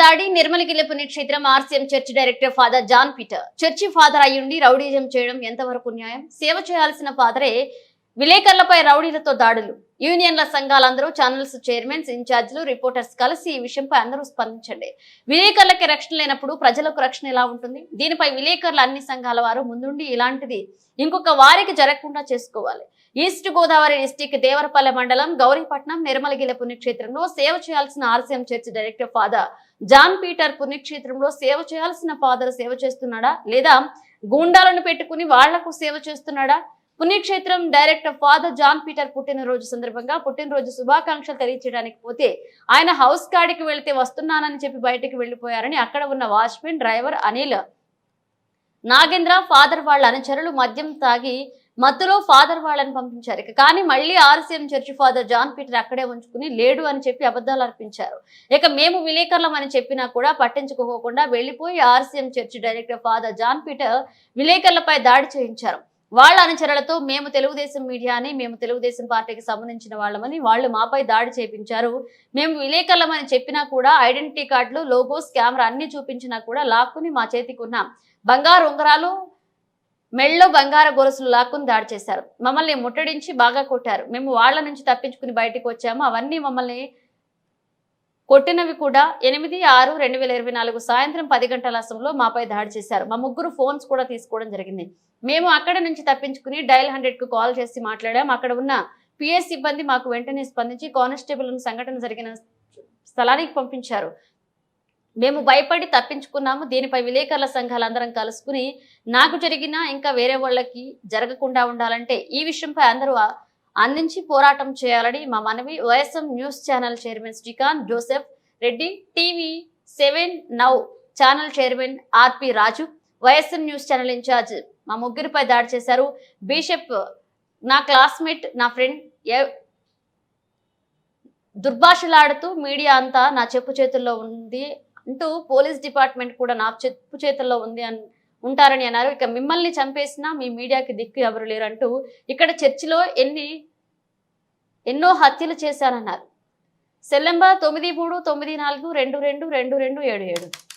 దాడి నిర్మలగిల్ల పుణ్యక్షేత్రం RCM church director father John Peter. Church father అయ్యుండి రౌడీజం చేయడం ఎంతవరకు న్యాయం? సేవ చేయాల్సిన ఫాదరే విలేకరులపై రౌడీలతో దాడులు. యూనియన్ల సంఘాలందరూ ఛానల్స్ చైర్మన్స్ ఇన్ఛార్జీలు రిపోర్టర్స్ కలిసి ఈ విషయంపై అందరూ స్పందించండి. విలేకరులకి రక్షణ లేనప్పుడు ప్రజలకు రక్షణ ఎలా ఉంటుంది? దీనిపై విలేకరుల అన్ని సంఘాల వారు ముందుండి ఇలాంటిది ఇంకొక వారికి జరగకుండా చేసుకోవాలి. ఈస్ట్ గోదావరి డిస్టిక్ దేవరపల్లె మండలం గౌరీపట్నం నిర్మలగిల పుణ్యక్షేత్రంలో సేవ చేయాల్సిన RCM church director father John Peter పుణ్యక్షేత్రంలో సేవ చేయాల్సిన ఫాదర్ సేవ చేస్తున్నాడా? లేదా గూండాలను పెట్టుకుని వాళ్ళకు సేవ చేస్తున్నాడా? పుణ్యక్షేత్రం డైరెక్టర్ ఫాదర్ జాన్ పీటర్ పుట్టినరోజు సందర్భంగా పుట్టినరోజు శుభాకాంక్షలు తెలియచేయడానికి పోతే ఆయన హౌస్ కాడికి వెళితే వస్తున్నానని చెప్పి బయటికి వెళ్ళిపోయారని అక్కడ ఉన్న watchman driver Anil. Nagendra father వాళ్ళ అనుచరులు మద్యం తాగి మత్తులో ఫాదర్ వాళ్ళని పంపించారు. ఇక కానీ మళ్ళీ RCM church father John Peter అక్కడే ఉంచుకుని లేడు అని చెప్పి అబద్ధాలు అర్పించారు. ఇక మేము విలేకరులం అని చెప్పినా కూడా పట్టించుకోకుండా వెళ్ళిపోయి RCM church director father John Peter విలేకరులపై దాడి చేయించారు. వాళ్ళ అనుచరులతో మేము తెలుగుదేశం మీడియాని మేము తెలుగుదేశం పార్టీకి సంబంధించిన వాళ్ళమని వాళ్ళు మాపై దాడి చేపించారు. మేము విలేకరులమని చెప్పినా కూడా ఐడెంటిటీ కార్డులు లోగోస్ కెమెరా అన్ని చూపించినా కూడా లాక్కుని మా చేతికి ఉన్న బంగారు ఉంగరాలు మెళ్ళో బంగారు గొలుసులు లాక్కుని దాడి చేశారు. మమ్మల్ని ముట్టడించి బాగా కొట్టారు. మేము వాళ్ళ నుంచి తప్పించుకుని బయటకు వచ్చాము. అవన్నీ మమ్మల్ని కొట్టినవి కూడా ఎనిమిది ఆరు రెండు వేల ఇరవై నాలుగు సాయంత్రం పది గంటల సమయంలో మాపై దాడి చేశారు. మా ముగ్గురు ఫోన్స్ కూడా తీసుకోవడం జరిగింది. మేము అక్కడ నుంచి తప్పించుకుని డయల్ హండ్రెడ్కు కాల్ చేసి మాట్లాడాం. అక్కడ ఉన్న పిఎస్ సిబ్బంది మాకు వెంటనే స్పందించి కానిస్టేబుల్ సంఘటన జరిగిన స్థలానికి పంపించారు. మేము భయపడి తప్పించుకున్నాము. దీనిపై విలేకరుల సంఘాలందరం కలుసుకుని నాకు జరిగినా ఇంకా వేరే వాళ్ళకి జరగకుండా ఉండాలంటే ఈ విషయంపై అందరూ అందించి పోరాటం చేయాలని మా మనవి YSM news channel chairman Srikanth Joseph Reddy TV seven now channel chairman RP Raju YSM news channel incharge మా ముగ్గురిపై దాడి చేశారు. బిషప్ నా క్లాస్మేట్ నా ఫ్రెండ్ దుర్భాషలాడుతూ మీడియా అంతా నా చెప్పు చేతుల్లో ఉంది అంటూ పోలీస్ డిపార్ట్మెంట్ కూడా నా చెప్పు చేతుల్లో ఉంది అని ఉంటారని అన్నారు. ఇక మిమ్మల్ని చంపేసినా మీ మీడియాకి దిక్కు ఎవరు లేరంటూ ఇక్కడ చర్చిలో ఎన్ని ఎన్నో హత్యలు చేశారన్నారు. సెల్లెంబ తొమ్మిది మూడు తొమ్మిది నాలుగు రెండు రెండు రెండు రెండు ఏడు ఏడు.